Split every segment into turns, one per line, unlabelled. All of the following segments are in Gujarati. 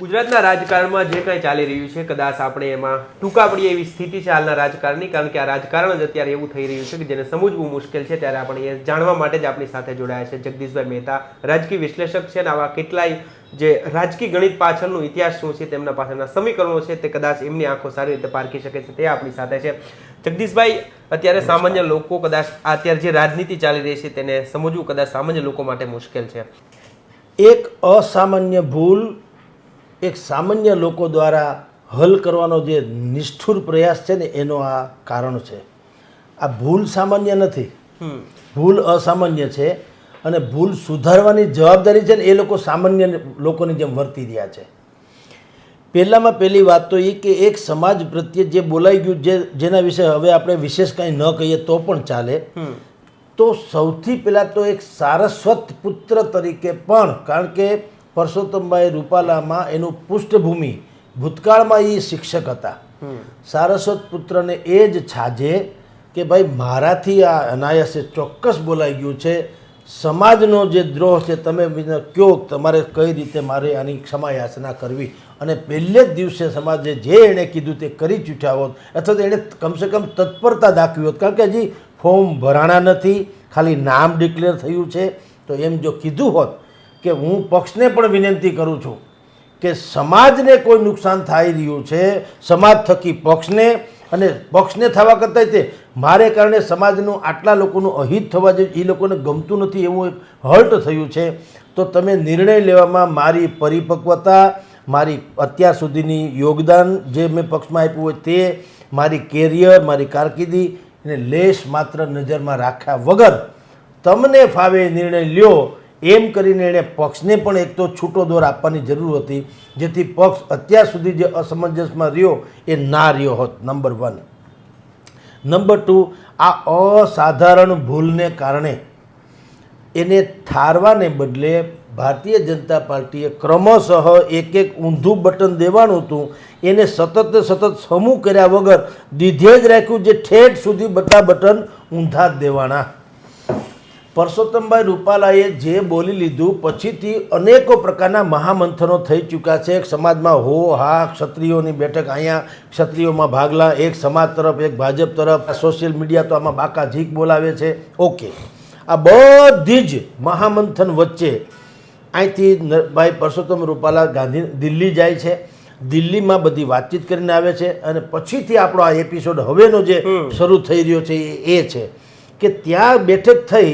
ગુજરાતના રાજકારણમાં જે કંઈ ચાલી રહ્યું છે કદાચ આપણે એમાં ટૂંકા પડીએ એવી સ્થિતિ છે હાલના રાજકારણની કારણ કે આ રાજકારણ જ અત્યારે એવું થઈ રહ્યું છે કે જેને સમજવું મુશ્કેલ છે ત્યારે આપણે એ જાણવા માટે જ આપણી સાથે જોડાયા છે જગદીશભાઈ મહેતા રાજકીય વિશ્લેષક છે અને આવા કેટલાય જે રાજકીય ગણિત પાછળનો ઇતિહાસ શું છે તેમના પાછળના સમીકરણો છે તે કદાચ એમની આંખો સારી રીતે પારખી શકે છે તે આપણી સાથે છે. જગદીશભાઈ અત્યારે સામાન્ય લોકો કદાચ અત્યારે જે રાજનીતિ ચાલી રહી છે તેને સમજવું કદાચ સામાન્ય લોકો માટે મુશ્કેલ છે.
એક અસામાન્ય ભૂલ એક સામાન્ય લોકો દ્વારા હલ કરવાનો જે નિષ્ઠુર પ્રયાસ છે ને એનો આ કારણ છે. આ ભૂલ સામાન્ય નથી. ભૂલ અસામાન્ય છે અને ભૂલ સુધારવાની જવાબદારી છે ને એ લોકો સામાન્ય લોકોની જેમ વર્તી રહ્યા છે. પહેલાંમાં પહેલી વાત તો એ કે એક સમાજ પ્રત્યે જે બોલાઈ ગયું જે જેના વિશે હવે આપણે વિશેષ કાંઈ ન કહીએ તો પણ ચાલે. તો સૌથી પહેલાં તો એક સારસ્વત પુત્ર તરીકે પણ કારણ કે પરસોત્તમભાઈ રૂપાલામાં એનું પૃષ્ઠભૂમિ ભૂતકાળમાં એ શિક્ષક હતા. સારસ્વત પુત્રને એ જ છાજે કે ભાઈ મારાથી આ અનાયાસે ચોક્કસ બોલાઈ ગયું છે. સમાજનો જે દ્રોહ છે તમે કયો તમારે કઈ રીતે મારે આની ક્ષમા યાચના કરવી? અને પહેલે જ દિવસે સમાજે જે એણે કીધું તે કરી ચૂઠ્યા હોત અથવા તો એણે કમસે કમ તત્પરતા દાખવી હોત. કારણ કે હજી ફોર્મ ભરાણા નથી ખાલી નામ ડિક્લેર થયું છે. તો એમ જો કીધું હોત કે હું પક્ષને પણ વિનંતી કરું છું કે સમાજને કોઈ નુકસાન થઈ રહ્યું છે, સમાજ થકી પક્ષને, અને પક્ષને થવા કરતાં તે મારે કારણે સમાજનું આટલા લોકોનું અહિત થવા જોઈએ એ લોકોને ગમતું નથી એવું હર્ટ થયું છે. તો તમે નિર્ણય લેવામાં મારી પરિપક્વતા, મારી અત્યાર સુધીની યોગદાન જે મેં પક્ષમાં આપ્યું હોય તે, મારી કેરિયર, મારી કારકિર્દી એને લેશ માત્ર નજરમાં રાખ્યા વગર તમને ફાવે નિર્ણય લ્યો એમ કરીને એણે પક્ષને પણ એક તો છૂટો દોર આપવાની જરૂર હતી, જેથી પક્ષ અત્યાર સુધી જે અસમંજસમાં રહ્યો એ ના રહ્યો હોત નંબર વન નંબર ટુ આ અસાધારણ ભૂલને કારણે એને ઠારવાને બદલે ભારતીય જનતા પાર્ટીએ ક્રમશઃ એક એક ઊંધું બટન દેવાનું હતું. એને સતત સતત સમૂહ કર્યા વગર દીધે જ રાખ્યું, જે ઠેઠ સુધી બધા બટન ઊંધા જ દેવાના. પરસોત્તમભાઈ રૂપાલાએ જે બોલી લીધું પછીથી અનેકો પ્રકારના મહામંથનો થઈ ચૂક્યા છે. એક સમાજમાં હો હા ક્ષત્રિયોની બેઠક અહીંયા ક્ષત્રિયોમાં ભાગલા એક સમાજ તરફ એક ભાજપ તરફ. સોશિયલ મીડિયા તો આમાં બાકા ઝીક બોલાવે છે. ઓકે. આ બધી જ મહામંથન વચ્ચે અહીંથી ભાઈ પરસોત્તમ રૂપાલા ગાંધી દિલ્હી જાય છે. દિલ્હીમાં બધી વાતચીત કરીને આવે છે અને પછીથી આપણો આ એપિસોડ હવેનો જે શરૂ થઈ રહ્યો છે એ એ છે કે ત્યાં બેઠક થઈ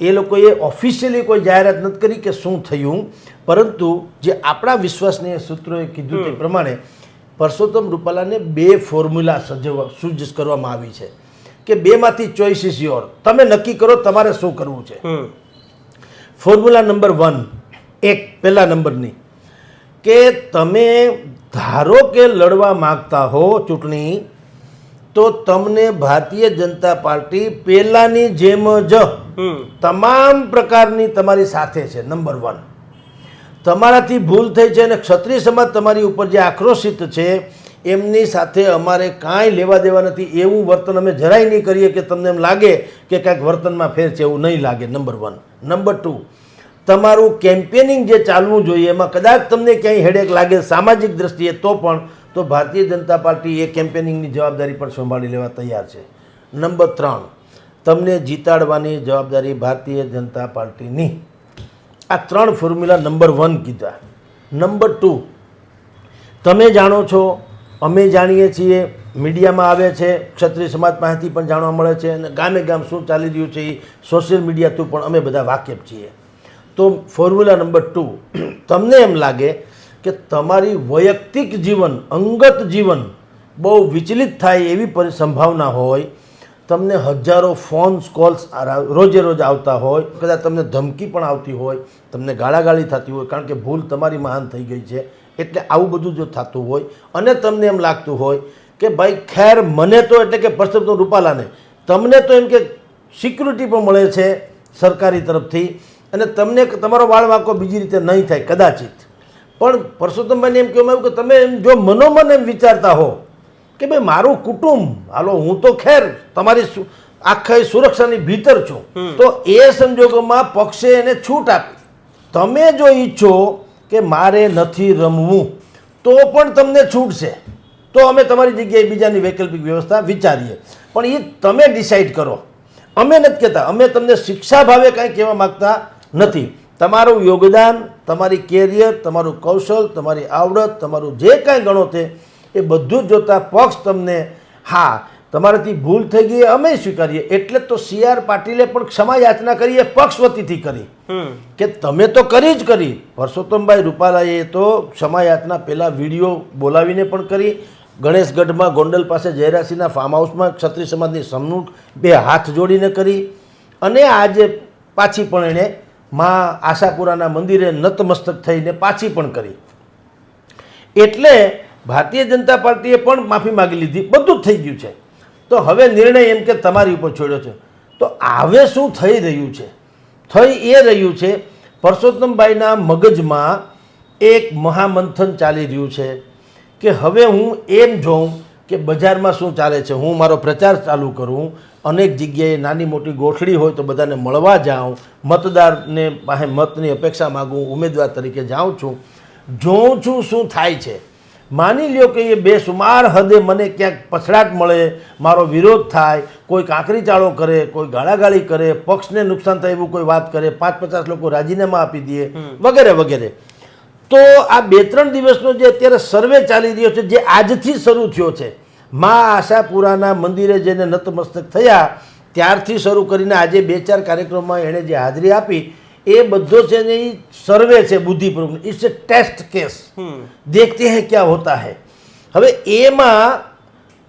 એ લોકોએ ઓફિશિયલી કોઈ જાહેરાત નથી કરી કે શું થયું પરંતુ જે આપણા વિશ્વાસનીય સૂત્રોએ કીધું તે પ્રમાણે પરસોત્તમ રૂપાલાને બે ફોર્મ્યુલા સજવવા સુજ કરવામાં આવી છે. કે બેમાંથી ચોઈસ ઇઝ યોર તમે નક્કી કરો તમારે શું કરવું છે. ફોર્મ્યુલા નંબર વન એક પહેલા નંબરની. કે તમે ધારો કે લડવા માગતા હો ચૂંટણી તો તમને ભારતીય જનતા પાર્ટી પહેલાંની જેમ જ તમામ પ્રકારની તમારી સાથે છે નંબર વન તમારાથી ભૂલ થઈ છે અને ક્ષત્રિય સમાજ તમારી ઉપર જે આક્રોશિત છે, એમની સાથે અમારે કાંઈ લેવા દેવા નથી. એવું વર્તન અમે જરાય નહીં કરીએ કે તમને એમ લાગે કે કાંઈક વર્તનમાં ફેર છે, એવું નહીં લાગે. નંબર વન નંબર ટુ તમારું કેમ્પેનિંગ જે ચાલવું જોઈએ, એમાં કદાચ તમને ક્યાંય હેડેક લાગે સામાજિક દ્રષ્ટિએ, તો પણ, તો ભારતીય જનતા પાર્ટી એ કેમ્પેનિંગની જવાબદારી પણ સંભાળી લેવા તૈયાર છે. નંબર ત્રણ તમને જીતાડવાની જવાબદારી ભારતીય જનતા પાર્ટીની. આ ત્રણ ફોર્મ્યુલા નંબર વન કીધા. નંબર ટુ, તમે જાણો છો, અમે જાણીએ છીએ, મીડિયામાં આવે છે, ક્ષત્રિય સમાજ પાસેથી પણ જાણવા મળે છે અને ગામે ગામ શું ચાલી રહ્યું છે એ સોશિયલ મીડિયા થ્રુ પણ અમે બધા વાકેફ છીએ. તો ફોર્મ્યુલા નંબર ટુ, તમને એમ લાગે કે તમારી વૈયક્તિક જીવન, અંગત જીવન બહુ વિચલિત થાય એવી પરિ સંભાવના હોય તમને હજારો ફોન્સ કોલ્સ રોજે રોજ આવતા હોય, કદાચ તમને ધમકી પણ આવતી હોય, તમને ગાળાગાળી થતી હોય, કારણ કે ભૂલ તમારી મહાન થઈ ગઈ છે. એટલે આવું બધું જો થતું હોય, અને તમને એમ લાગતું હોય કે ભાઈ ખેર મને તો એટલે કે પરસોત્તમ રૂપાલાને. તમને તો એમ કે સિક્યુરિટી પણ મળે છે સરકારી તરફથી, અને તમને તમારો વાળ વાંકો બીજી રીતે નહીં થાય, કદાચિત. પણ પરસોત્તમભાઈને એમ કહેવામાં આવ્યું કે તમે એમ જો મનોમન એમ વિચારતા હો કે ભાઈ મારું કુટુંબ હાલો હું તો ખેર તમારી આખા સુરક્ષાની ભીતર છું. તો એ સંજોગોમાં પક્ષે એને છૂટ આપી. તમે જો ઈચ્છો કે મારે નથી રમવું તો પણ તમને છૂટ છે. તો અમે તમારી જગ્યાએ બીજાની વૈકલ્પિક વ્યવસ્થા વિચારીએ. પણ એ તમે ડિસાઈડ કરો. અમે નથી કહેતા અમે તમને શિક્ષા ભાવે કાંઈ કહેવા માગતા નથી. તમારું યોગદાન તમારી કેરિયર તમારું કૌશલ તમારી આવડત તમારું જે કાંઈ ગણો તે એ બધું જ જોતા પક્ષ તમને હા તમારાથી ભૂલ થઈ ગઈ અમે સ્વીકારીએ. એટલે તો સી આર પાટીલે પણ ક્ષમા યાચના કરી એ પક્ષ વતીથી કરી. કે તમે તો કરી જ કરી. પરસોત્તમભાઈ રૂપાલાએ તો ક્ષમા યાચના પહેલાં વીડિયો બોલાવીને પણ કરી. ગણેશગઢમાં ગોંડલ પાસે જયરાશીના ફાર્મ હાઉસમાં ક્ષત્રિય સમાજની સમૂહ બે હાથ જોડીને કરી. અને આજે પાછી પણ એણે મા આશાપુરાના મંદિરે નતમસ્તક થઈને પાછી પણ કરી. એટલે ભારતીય જનતા પાર્ટીએ પણ માફી માગી લીધી. બધું જ થઈ ગયું છે. તો હવે નિર્ણય એમ કે તમારી ઉપર છોડ્યો છે. તો હવે શું થઈ રહ્યું છે? થઈ એ રહ્યું છે પરસોત્તમભાઈના મગજમાં એક મહામંથન ચાલી રહ્યું છે કે હવે હું એમ જોઉં કે બજારમાં શું ચાલે છે. હું મારો પ્રચાર ચાલુ કરું, અનેક જગ્યાએ નાની મોટી ગોઠડી હોય તો બધાને મળવા જાઉં, મતદારને પાસે મતની અપેક્ષા માગું, ઉમેદવાર તરીકે જાઉં છું. જોઉં છું શું થાય છે. માની લ્યો કે એ બેસુમાર હદે મને ક્યાંક પછડાટ મળે મારો વિરોધ થાય કોઈ કાંકરી ચાળો કરે કોઈ ગાળાગાળી કરે પક્ષને નુકસાન થાય એવું કોઈ વાત કરે પાંચ પચાસ લોકો રાજીનામા આપી દે વગેરે વગેરે. તો આ બે ત્રણ દિવસનો જે અત્યારે સર્વે ચાલી રહ્યો છે જે આજથી શરૂ થયો છે મા આશાપુરાના મંદિરે જઈને નતમસ્તક થયા ત્યારથી શરૂ કરીને આજે બે ચાર કાર્યક્રમમાં એણે જે હાજરી આપી એ બધો છે ને એ સર્વે છે બુદ્ધિપૂર્વક ઇટ્સ એ ટેસ્ટ કેસ
હમ
देखते हैं क्या होता है હવે એમાં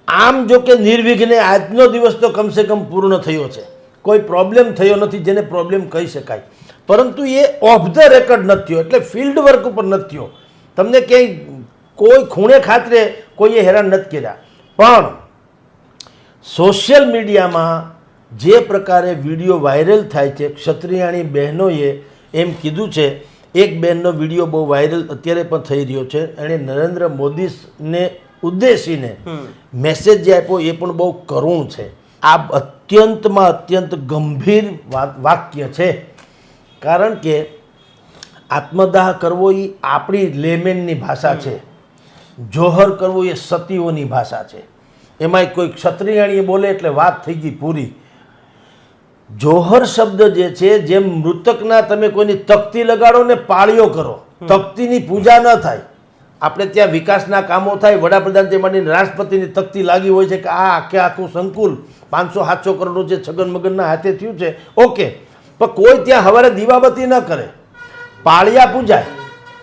આમ જો કે નિર્વિઘ્ને આજનો દિવસ તો કમસે કમ પૂર્ણ થયો છે કોઈ પ્રોબ્લેમ થયો નથી જેને પ્રોબ્લેમ કહી શકાય પરંતુ એ ઓફ ધ રેકર્ડ નથી થયો એટલે ફિલ્ડ વર્ક ઉપર નથી થયો તમને ક્યાંય કોઈ ખૂણે ખાતરે કોઈએ હેરાન નથી કર્યા પણ સોશિયલ મીડિયામાં જે પ્રકારે વીડિયો વાયરલ થાય છે ક્ષત્રિયાણી બહેનોએ એમ કીધું છે એક બહેનનો વીડિયો બહુ વાયરલ અત્યારે પણ થઈ રહ્યો છે. એણે નરેન્દ્ર મોદીને ઉદ્દેશીને મેસેજ જે આપ્યો એ પણ બહુ કરુણ છે. આ અત્યંતમાં અત્યંત ગંભીર વાક્ય છે. કારણ કે આત્મદાહ કરવો એ આપણી લેમેનની ભાષા છે. જોહર કરવું એ સતીઓની ભાષા છે. એમાંય કોઈ ક્ષત્રિયાણીએ બોલે એટલે વાત થઈ ગઈ પૂરી. જોહર શબ્દ જે છે જેમ મૃતકના તમે કોઈની તકતી લગાડો ને પાળીઓ કરો તકતીની પૂજા ન થાય. આપણે ત્યાં વિકાસના કામો થાય વડાપ્રધાનથી માંડીને રાષ્ટ્રપતિની તકતી લાગી હોય છે કે આ આખે આખું સંકુલ પાંચસો સાતસો કરોડનું જે છગન મગનના હાથે થયું છે ઓકે. પણ કોઈ ત્યાં હવારે દીવાબત્તી ન કરે. પાળિયા પૂજાય.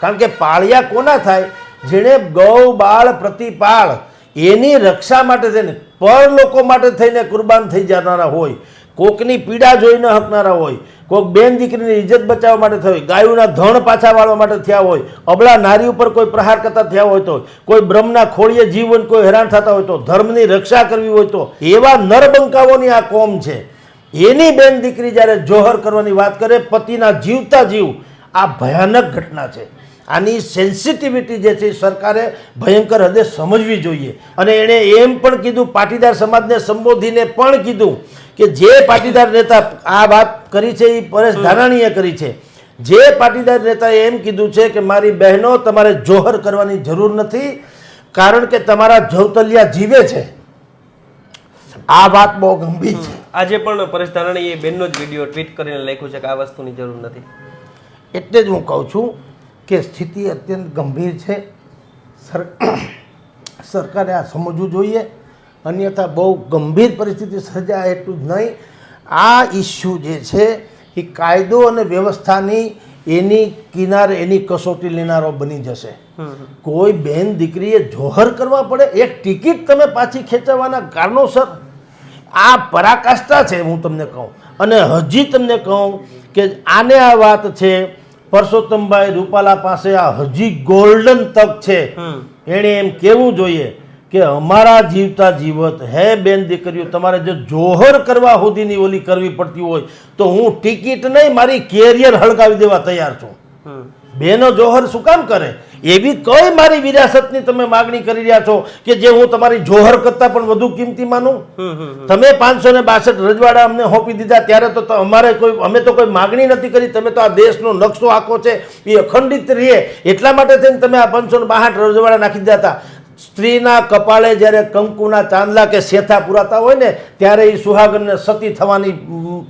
કારણ કે પાળિયા કોના થાય? જેણે ગૌ બાળ પ્રતિપાળ એની રક્ષા માટે થઈને પર લોકો માટે થઈને કુરબાન થઈ જનારા હોય. કોકની પીડા જોઈ ન હકનારા હોય કોઈક બેન દીકરીની ઇજ્જત બચાવવા માટે થઈ ગાયોના ધણ પાછા વાળવા માટે થયા હોય, અબળા નારી ઉપર કોઈ પ્રહાર કરતા થયા હોય તો, કોઈ બ્રહ્મના ખોળીએ જીવન કોઈ હેરાન થતા હોય તો, ધર્મની રક્ષા કરવી હોય તો, એવા નરબંકાઓની આ કોમ છે. એની બેન દીકરી જ્યારે જોહર કરવાની વાત કરે, પતિના જીવતા જીવ, આ ભયાનક ઘટના છે. આની સેન્સિટિવિટી જે છે સરકારે ભયંકર હદે સમજવી જોઈએ. અને એણે એમ પણ કીધું, પાટીદાર સમાજને સંબોધીને પણ કીધું કે જે પાટીદાર નેતા આ વાત કરી છે એ પરેશ ધાનાણીએ કરી છે. જે પાટીદાર નેતાએ એમ કીધું છે કે મારી બહેનો તમારે જોહર કરવાની જરૂર નથી કારણ કે તમારા જવતલિયા જીવે છે. આ વાત બહુ ગંભીર છે.
આજે પણ પરેશ ધાનાણીએ બેનનો જ વીડિયો ટ્વીટ કરીને લખ્યું છે કે આ વસ્તુની જરૂર નથી.
એટલે જ હું કહું છું કે સ્થિતિ અત્યંત ગંભીર છે. સર સરકારે આ સમજવું જોઈએ. અન્યથા બહુ ગંભીર પરિસ્થિતિ સર્જાય એટલું જ નહીં. આ ઇસ્યુ જે છે એ કાયદો અને વ્યવસ્થાની એની કિનારે એની કસોટી લેનારો બની જશે. કોઈ બેન દીકરીએ જોહર કરવા પડે એક ટિકિટ તમે પાછી ખેંચવાના કારણોસર. આ પરાકાષ્ઠા છે હું તમને કહું. અને હજી તમને કહું કે આને આ વાત છે પરસોત્તમભાઈ રૂપાલા પાસે આ હજી ગોલ્ડન તક છે. એણે એમ કહેવું જોઈએ કે અમારા જીવતા જીવત હે બેન દીકરીઓ તમારે જો જોહર કરવા સુધીની ઓલી કરવી પડતી હોય તો હું ટિકિટ નહીં મારી કેરિયર હળગાવી દેવા તૈયાર છું. બેનો જોહર શું કામ કરે? એવી કઈ મારી વિરાસતની તમે માગણી કરી રહ્યા છો કે જે હું તમારી જોહર કરતાં પણ વધુ કિંમતી માનું? તમે પાંચસો ને બાસઠ રજવાડા અમને સોંપી દીધા ત્યારે તો અમારે કોઈ અમે તો કોઈ માગણી નથી કરી તમે તો આ દેશનો નકશો આખો છે એ અખંડિત રહે એટલા માટે થઈને તમે આ પાંચસો ને બાસઠ રજવાડા નાખી દીધા હતા. સ્ત્રીના કપાળે જ્યારે કંકુના ચાંદલા કે શેથા પુરાતા હોય ને ત્યારે એ સુહાગનને સતી થવાની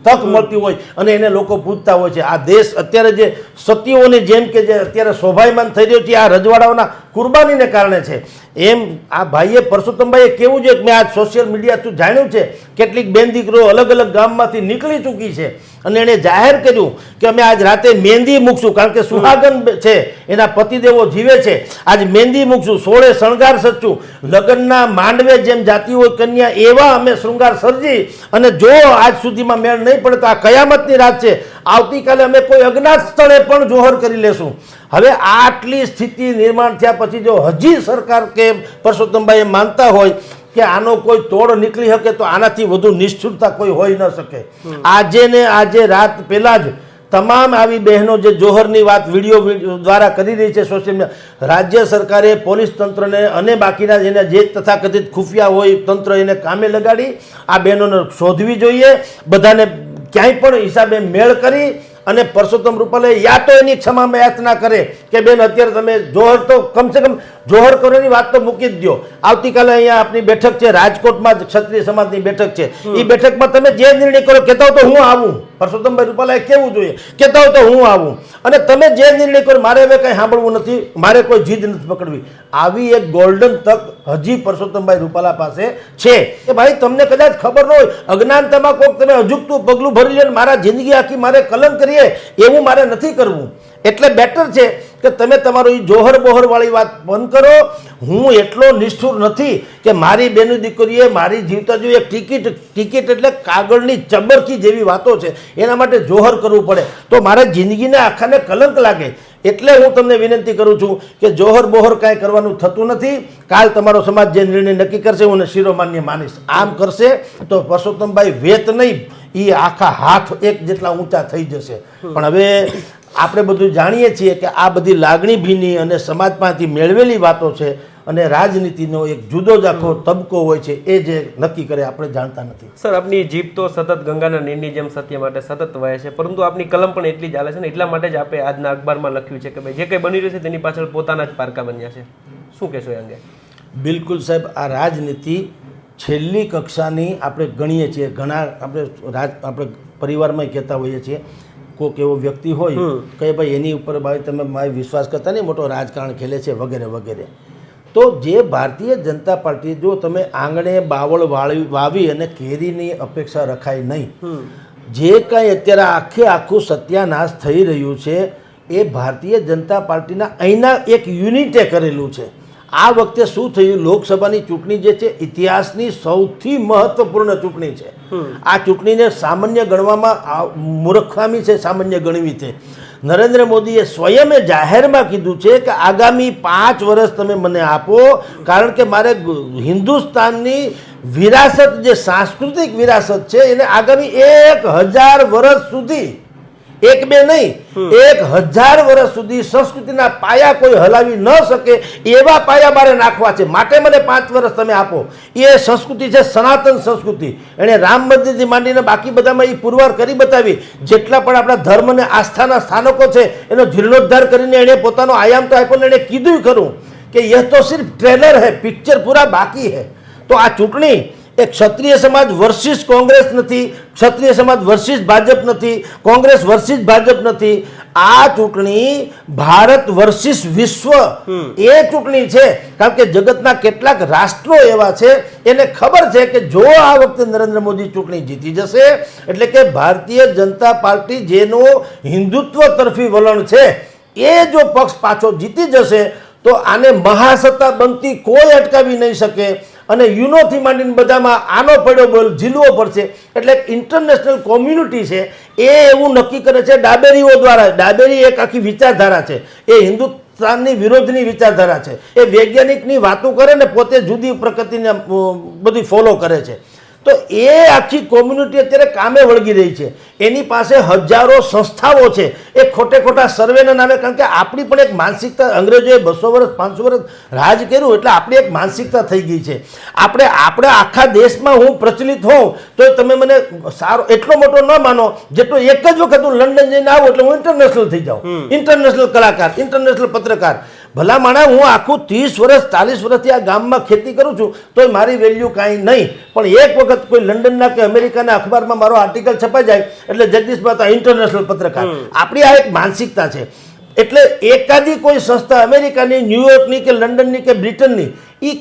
તક મળતી હોય અને એને લોકો પૂછતા હોય છે. આ દેશ અત્યારે જે સતીઓની જેમ કે જે અત્યારે શોભાયમાન થઈ રહ્યો છે આ રજવાડાઓના કુરબાનીને કારણે છે. એમ આ ભાઈએ પરસોત્તમભાઈએ કેવું છે કે મેં આ સોશિયલ મીડિયા થ્રુ જાણ્યું છે કેટલીક બેન દીકરીઓ અલગ અલગ ગામમાંથી નીકળી ચૂકી છે. અને એણે જાહેર કર્યું કે અમે આજ રાતે મહેંદી મૂકશું કારણ કે સુહાગન છે એના પતિદેવો જીવે છે. આજ મહેંદી મૂકશું સોળે શણગાર સચું લગ્નના માંડવે જેમ જાતી હોય કન્યા એવા અમે શૃંગાર સર્જી અને જો આજ સુધીમાં મેળ નહીં પડે તો આ કયામતની રાત છે. આવતીકાલે અમે કોઈ અજ્ઞાત સ્થળે પણ જોહર કરી લેશું. હવે આટલી સ્થિતિ નિર્માણ થયા પછી જો હજી સરકાર કે પરસોત્તમભાઈ માનતા હોય કે આનો કોઈ તોડ નીકળી શકે તો આનાથી વધુ નિષ્ઠુરતા કોઈ હોઈ ન શકે. આજે ને આજે રાત પહેલાં જ તમામ આવી બહેનો જે જોહરની વાત વીડિયો દ્વારા કરી રહી છે સોશિયલ મીડિયા રાજ્ય સરકારે પોલીસ તંત્રને અને બાકીના જેને જે તથાકથિત ખુફિયા હોય તંત્ર એને કામે લગાડી આ બહેનોને શોધવી જોઈએ. બધાને ક્યાંય પણ હિસાબે મેળ કરી અને પરસોત્તમ રૂપાલે યા તો એની ક્ષમા યાચના કરે કે બેન અત્યારે તમે જોહર તો કમસે કમ જોહર કરવાની વાત તો મૂકી જ દો. આવતીકાલે અહીંયા આપની બેઠક છે રાજકોટમાં ક્ષત્રિય સમાજની બેઠક છે. એ બેઠકમાં તમે જે નિર્ણય કરો કહેતા હો તો હું આવું. પરસોત્તમભાઈ રૂપાલાએ કેવું જોઈએ. કહેતા હોય તો હું આવું. અને તમે જે નિર્ણય કરો મારે હવે કંઈ સાંભળવું નથી. મારે કોઈ જીદ નથી પકડવી. આવી એક ગોલ્ડન તક હજી પરસોત્તમભાઈ રૂપાલા પાસે છે. કે ભાઈ, તમને કદાચ ખબર ન હોય, અજ્ઞાનતામાં કોઈક તમે અજુકતું પગલું ભરી લે મારા જિંદગી આખી મારે કલમ કરીએ, એવું મારે નથી કરવું. એટલે બેટર છે કે તમે તમારું જોહર બોહર વાળી વાત બંધ કરો. હું એટલો નિષ્ઠુર નથી કે મારી બેનું દીકરીએ મારી જીવતા જોઈએ ટિકિટ ટિકિટ એટલે કાગળની ચબરકી જેવી વાતો છે. એના માટે જોહર કરવું પડે. તો મારે જિંદગીને આખાને કલંક લાગે. એટલે હું તમને વિનંતી કરું છું કે જોહર બોહર કાંઈ કરવાનું થતું નથી. કાલ તમારો સમાજ જે નિર્ણય નક્કી કરશે, હું શિરોમાન્ય માનીશ. આમ કરશે તો પરસોત્તમભાઈ વેત નહીં એ આખા હાથ એક જેટલા ઊંચા થઈ જશે. પણ હવે આપણે બધું જાણીએ છીએ કે આ બધી લાગણી ભીની અને સમાજમાંથી મેળવેલી વાતો છે અને રાજનીતિનો એક જુદો જ આખો તબકો હોય છે એ જે નક્કી કરે આપણે જાણતા નથી.
સર આપની જીભ તો સતત ગંગાના નીરની જેમ સત્ય માટે સતત વહે છે પરંતુ આપની કલમ પણ એટલી ચાલે છે ને એટલા માટે જ આપણે આજના અખબારમાં લખ્યું છે કે ભાઈ જે કંઈ બની રહ્યું છે તેની પાછળ પોતાના જ પારકા બન્યા છે. શું કહેશો એ અંગે?
બિલકુલ સાહેબ આ રાજનીતિ છેલ્લી કક્ષાની આપણે ગણીએ છીએ ઘણા આપણે રાજ આપણે પરિવારમાં કહેતા હોઈએ છીએ. કોઈક એવો વ્યક્તિ હોય કે ભાઈ એની ઉપર ભાઈ તમે મારી વિશ્વાસ કરતા નહીં મોટો રાજકારણ ખેલે છે વગેરે વગેરે. તો જે ભારતીય જનતા પાર્ટી જો તમે આંગણે બાવળ વાળી વાવી અને કેરીની અપેક્ષા રખાય નહીં જે કાંઈ અત્યારે આખે આખું સત્યાનાશ થઈ રહ્યું છે એ ભારતીય જનતા પાર્ટીના અહીંના એક યુનિટે કરેલું છે. આ વખતે શું થયું? લોકસભાની ચૂંટણી જે છે ઇતિહાસની સૌથી મહત્વપૂર્ણ ચૂંટણી છે. આ ચૂંટણીને સામાન્ય ગણવામાં મૂર્ખામી છે સામાન્ય ગણવી છે. નરેન્દ્ર મોદીએ સ્વયંએ જાહેરમાં કીધું છે કે આગામી પાંચ વર્ષ તમે મને આપો કારણ કે મારે હિન્દુસ્તાનની વિરાસત જે સાંસ્કૃતિક વિરાસત છે એને આગામી એક હજાર વર્ષ સુધી એક બે નહીં. એક હજાર વર્ષ સુધી સંસ્કૃતિના પાયા કોઈ હલાવી ન શકે એવા પાયા મારે નાખવા છે. માટે મને પાંચ વર્ષ તમે આપો. એ સંસ્કૃતિ છે સનાતન સંસ્કૃતિ. એણે રામ મંદિરથી માંડીને બાકી બધામાં એ પુરવાર કરી બતાવી. જેટલા પણ આપણા ધર્મ અને આસ્થાના સ્થાનકો છે એનો જીર્ણોદ્ધાર કરીને એણે પોતાનો આયામ તો આપ્યો ને એણે કીધું ખરું કે યહ તો સિર્ફ ટ્રેલર હે પિક્ચર પૂરા બાકી હે. તો આ ચૂંટણી એ ક્ષત્રિય સમાજ વર્સિસ કોંગ્રેસ નથી ક્ષત્રિય સમાજ વર્સિસ ભાજપ નથી કોંગ્રેસ વર્સિસ ભાજપ નથી. આ ચૂંટણી ભારત વર્સિસ વિશ્વ. એ ચૂંટણી છે કારણ કે જગતના કેટલાક રાષ્ટ્રો એવા છે એને ખબર છે કે જો આ વખતે નરેન્દ્ર મોદી ચૂંટણી જીતી જશે એટલે કે ભારતીય જનતા પાર્ટી જેનો હિન્દુત્વ તરફી વલણ છે એ જો પક્ષ પાછો જીતી જશે તો આને મહાસત્તા બનતી કોઈ અટકાવી નહીં શકે. અને યુનોથી માંડીને બધામાં આનો પડ્યો બોલ ઝીલવો પડશે. એટલે ઇન્ટરનેશનલ કોમ્યુનિટી છે, એ એવું નક્કી કરે છે ડાબેરીઓ દ્વારા. ડાબેરી એક આખી વિચારધારા છે. એ હિન્દુસ્તાનની વિરોધની વિચારધારા છે. એ વૈજ્ઞાનિકની વાતો કરે ને પોતે જુદી પ્રકૃતિને બધી ફોલો કરે છે. તો એ આખી કોમ્યુનિટી અત્યારે કામે વળગી રહી છે. એની પાસે હજારો સંસ્થાઓ છે. એ ખોટે ખોટા સર્વેના નામે કારણ કે આપણી પણ એક માનસિકતા અંગ્રેજોએ બસો વર્ષ પાંચસો વર્ષ રાજ કર્યું એટલે આપણી એક માનસિકતા થઈ ગઈ છે. આપણે આપણે આખા દેશમાં હું પ્રચલિત હોઉં તો તમે મને સારો એટલો મોટો ન માનો જેટલો એક જ વખત હું લંડન જઈને આવું એટલે હું ઇન્ટરનેશનલ થઈ જાઉં. ઇન્ટરનેશનલ કલાકાર ઇન્ટરનેશનલ પત્રકાર. ભલા માણા હું આખું ત્રીસ વર્ષ ચાલીસ વર્ષથી આ ગામમાં ખેતી કરું છું તો મારી વેલ્યુ કાંઈ નહીં. પણ એક વખત કોઈ લંડનના કે અમેરિકાના અખબારમાં મારો આર્ટિકલ છપાઈ જાય એટલે જગદીશ મહેતા ઇન્ટરનેશનલ પત્રકાર. આપણી આ એક માનસિકતા છે. એટલે એકાદી કોઈ સંસ્થા અમેરિકાની ન્યુયોર્કની કે લંડનની કે બ્રિટનની એ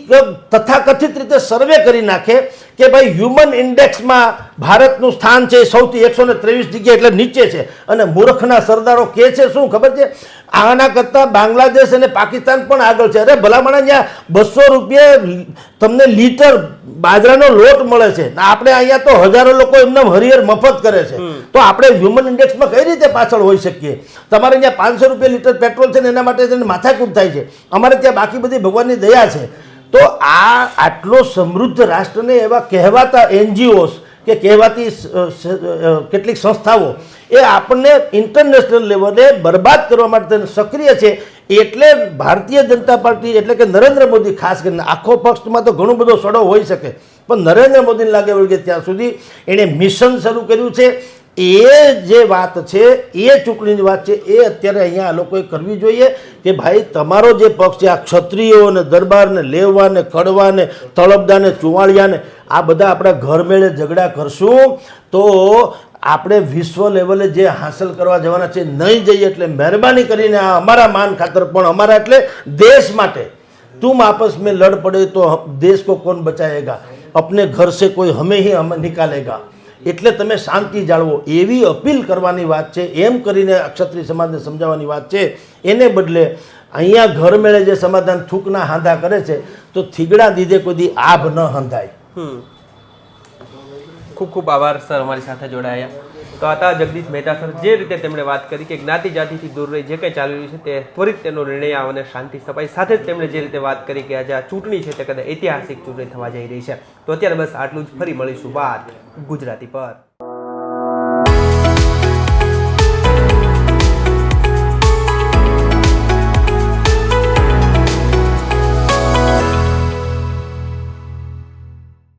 તથાકથિત રીતે સર્વે કરી નાખે કે ભાઈ હ્યુમન ઇન્ડેક્સમાં ભારતનું સ્થાન છે સૌથી એકસો ને ત્રેવીસ જગ્યા એટલે નીચે છે. અને મૂર્ખના સરદારો કે છે શું ખબર છે? આના કરતાં બાંગ્લાદેશ અને પાકિસ્તાન પણ આગળ છે. અરે ભલામણ અહીંયા બસો રૂપિયા તમને લીટર બાજરાનો લોટ મળે છે. આપણે અહીંયા તો હજારો લોકો એમને હરિહર મફત કરે છે. તો આપણે હ્યુમન ઇન્ડેક્સમાં કઈ રીતે પાછળ હોઈ શકીએ? તમારે અહીંયા પાંચસો રૂપિયા લીટર પેટ્રોલ છે ને એના માટે માથાકૂટ થાય છે. અમારે ત્યાં બાકી બધી ભગવાનની દયા છે. તો આ આટલો સમૃદ્ધ રાષ્ટ્રને એવા કહેવાતા એનજીઓસ કે કહેવાતી કેટલીક સંસ્થાઓ, એ આપણને ઇન્ટરનેશનલ લેવલે બરબાદ કરવા માટે સક્રિય છે એટલે ભારતીય જનતા પાર્ટી એટલે કે નરેન્દ્ર મોદી, ખાસ કરીને આખો પક્ષમાં તો ઘણો બધો સડો હોઈ શકે. પણ નરેન્દ્ર મોદીને લાગે વળગે ત્યાં સુધી એણે મિશન શરૂ કર્યું છે. એ જે વાત છે, એ ચૂંટણીની વાત છે, એ અત્યારે અહીંયા આ લોકોએ કરવી જોઈએ કે ભાઈ, તમારો જે પક્ષ છે, આ ક્ષત્રિયોને, દરબારને, લેવાને, કડવાને તળબદાને ચુવાળિયાને આ બધા આપણા ઘરમેળે ઝઘડા કરશું તો આપણે વિશ્વ લેવલે જે હાંસલ કરવા જવાના છે, નહીં જઈએ એટલે મહેરબાની કરીને આ અમારા માન ખાતર પણ અમારા એટલે દેશ માટે. તું આપસ મેં લડ પડે તો દેશ કો કોણ બચાએગા અપને ઘર સે કોઈ હમે હી હમ નિકાલેગા. એટલે તમે શાંતિ જાળવો. એવી અપીલ કરવાની વાત છે, એમ કરીને ક્ષત્રિય સમાજને સમજાવવાની વાત છે. એને બદલે અહીંયા ઘર મેળે જે સમાધાન થૂકના હાંધા કરે છે, તો થીગડા દીધે કોઈ દી આભ ન હંધાય.
ખૂબ ખૂબ આભાર, સર, અમારી સાથે જોડાયા. તો હતા જગદીશ મહેતા સર. જે રીતે તેમણે વાત કરી કે જ્ઞાતિ જાતિથી દૂર રહી જે કંઈ ચાલી રહ્યું છે તે ત્વરિત તેનો નિર્ણય આવે અને શાંતિ સ્થપાઈ સાથે જ તેમણે જે રીતે વાત કરી કે આજે આ ચૂંટણી છે તે કદાચ ઐતિહાસિક ચૂંટણી થવા જઈ રહી છે. તો અત્યારે બસ આટલું જ. ફરી મળીશું વાત ગુજરાતી પર.